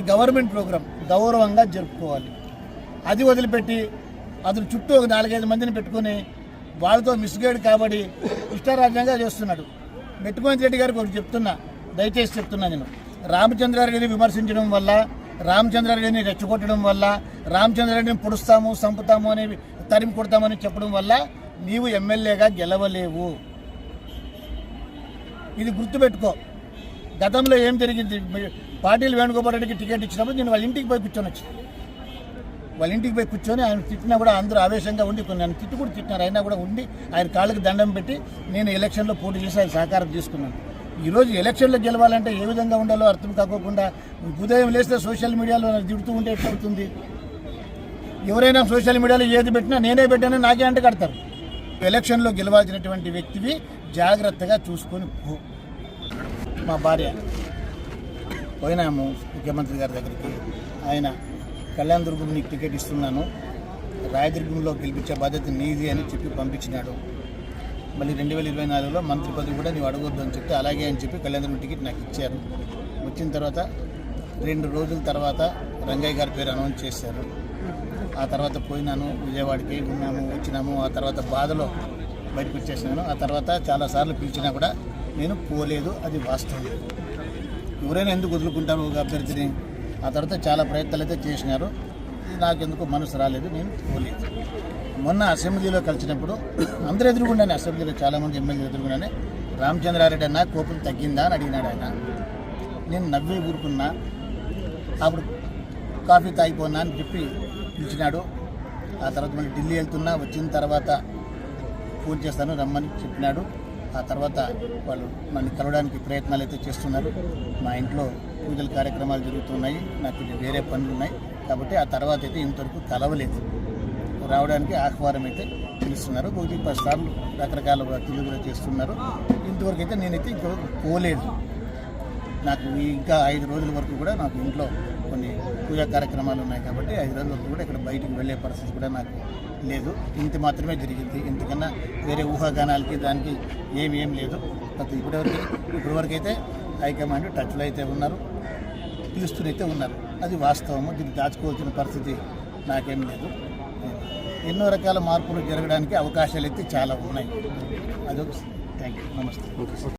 ఇది government programme. గౌరవంగా జరుపుకోవాలి. అది వదిలిపెట్టి అతను చుట్టూ ఒక నాలుగైదు మందిని పెట్టుకొని వాళ్ళతో మిస్గైడ్ కాబట్టి ఇష్టారాజ్యంగా చేస్తున్నాడు. మెట్టుకోని రెడ్డి గారికి ఒకటి చెప్తున్నా. దయచేసి చెప్తున్నా నేను. రామచంద్రారెడ్డిని విమర్శించడం వల్ల రామచంద్రారెడ్డిని రెచ్చగొట్టడం వల్ల రామచంద్రారెడ్డిని పొడుస్తాము చంపుతాము అని తరిమి కొడతామని చెప్పడం వల్ల నీవు ఎమ్మెల్యేగా గెలవలేవు. ఇది గుర్తుపెట్టుకో. గతంలో ఏం జరిగింది? మీ- పాటిల్ వేణుగోపాల్ రెడ్డికి టికెట్ ఇచ్చినప్పుడు నేను వాళ్ళ ఇంటికి పోయి కూర్చొని వచ్చాను వాళ్ళ ఇంటికి పోయి కూర్చొని ఆయన తిట్టినా కూడా అందరూ ఆవేశంగా ఉండి కొన్ని నన్ను తిట్టు కూడా తిట్టినారు. అయినా కూడా ఉండి ఆయన కాళ్ళకి దండం పెట్టి నేను ఎలక్షన్లో పోటీ చేసి ఆయన సహకారం తీసుకున్నాను. ఈరోజు ఎలక్షన్లో గెలవాలంటే ఏ విధంగా ఉండాలో అర్థం కాకోకుండా ఉదయం లేస్తే సోషల్ మీడియాలో నన్ను తిడుతూ ఉంటే ఎట్లవుతుంది ఎవరైనా సోషల్ మీడియాలో ఏది పెట్టినా నేనే పెట్టానని నాకే అంట కడతారు. ఎలక్షన్లో గెలవాల్సినటువంటి వ్యక్తివి జాగ్రత్తగా చూసుకొని పో. మా భార్య పోయినాము ముఖ్యమంత్రి గారి దగ్గరికి. ఆయన కళ్యాణ్ దుర్గం నీకు టికెట్ ఇస్తున్నాను. రాయదుర్గంలో గెలిపించే బాధ్యత నీది అని చెప్పి పంపించినాడు. మళ్ళీ రెండు వేల ఇరవై నాలుగులో మంత్రి పదవి కూడా నీవు అడగొద్దు అని చెప్తే అలాగే అని చెప్పి కళ్యాణ్ దుర్గం టికెట్ నాకు ఇచ్చారు. వచ్చిన తర్వాత రెండు రోజుల తర్వాత రంగయ్య గారి పేరు అనౌన్స్ చేశారు. ఆ తర్వాత పోయినాను విజయవాడకి ఉన్నాము వచ్చినాము. ఆ తర్వాత బాధలో బయటకు వచ్చేసినాను. ఆ తర్వాత చాలాసార్లు పిలిచినా కూడా నేను పోలేదు అది వాస్తవం. ఎవరైనా ఎందుకు వదులుకుంటారు ఒక అభ్యర్థిని? ఆ తర్వాత చాలా ప్రయత్నాలు అయితే చేసినారు. నాకెందుకు మనసు రాలేదు నేను పోలేదు. మొన్న అసెంబ్లీలో కలిసినప్పుడు అందరూ ఎదురుకున్నాను అసెంబ్లీలో చాలామంది ఎమ్మెల్యేలు ఎదురుగుండానే రామచంద్రారెడ్డి అన్న కోపం తగ్గిందా అని అడిగినాడు ఆయన. నేను నవ్వి ఊరుకున్నా అప్పుడు కాఫీ తాగిపోనా అని చెప్పి పిలిచినాడు. ఆ తర్వాత మళ్ళీ ఢిల్లీ వెళ్తున్నా వచ్చిన తర్వాత ఫోన్ చేస్తాను రమ్మని చెప్పినాడు. ఆ తర్వాత వాళ్ళు నన్ను కలవడానికి ప్రయత్నాలు అయితే చేస్తున్నారు. మా ఇంట్లో పూజల కార్యక్రమాలు జరుగుతున్నాయి. నాకు వేరే పనులు ఉన్నాయి. కాబట్టి ఆ తర్వాత అయితే ఇంతవరకు కలవలేదు. రావడానికి ఆహ్వానం అయితే పిలుస్తున్నారు. ఒకటి పది సార్లు రకరకాల వ్యక్తులు కూడా చేస్తున్నారు. ఇంతవరకు అయితే నేనైతే ఇంతవరకు పోలేదు. నాకు ఇంకా ఐదు రోజుల వరకు కూడా నాకు ఇంట్లో కొన్ని పూజా కార్యక్రమాలు ఉన్నాయి కాబట్టి ఐదు రోజుల వరకు కూడా ఇక్కడ బయటికి వెళ్ళే పరిస్థితి కూడా నాకు లేదు. ఇంత మాత్రమే జరిగింది. ఇంతకన్నా వేరే ఊహాగానాలకి దానికి ఏమి ఏం లేదు. ప్రతి ఇప్పటివరకు ఇప్పటివరకు అయితే హైకమాండ్ టచ్లో అయితే ఉన్నారు. పిలుస్తూనైతే ఉన్నారు. అది వాస్తవము. దీన్ని దాచుకోవాల్సిన పరిస్థితి నాకేం లేదు. ఎన్నో రకాల మార్పులు జరగడానికి అవకాశాలు అయితే చాలా ఉన్నాయి. అదొక థ్యాంక్ యూ నమస్తే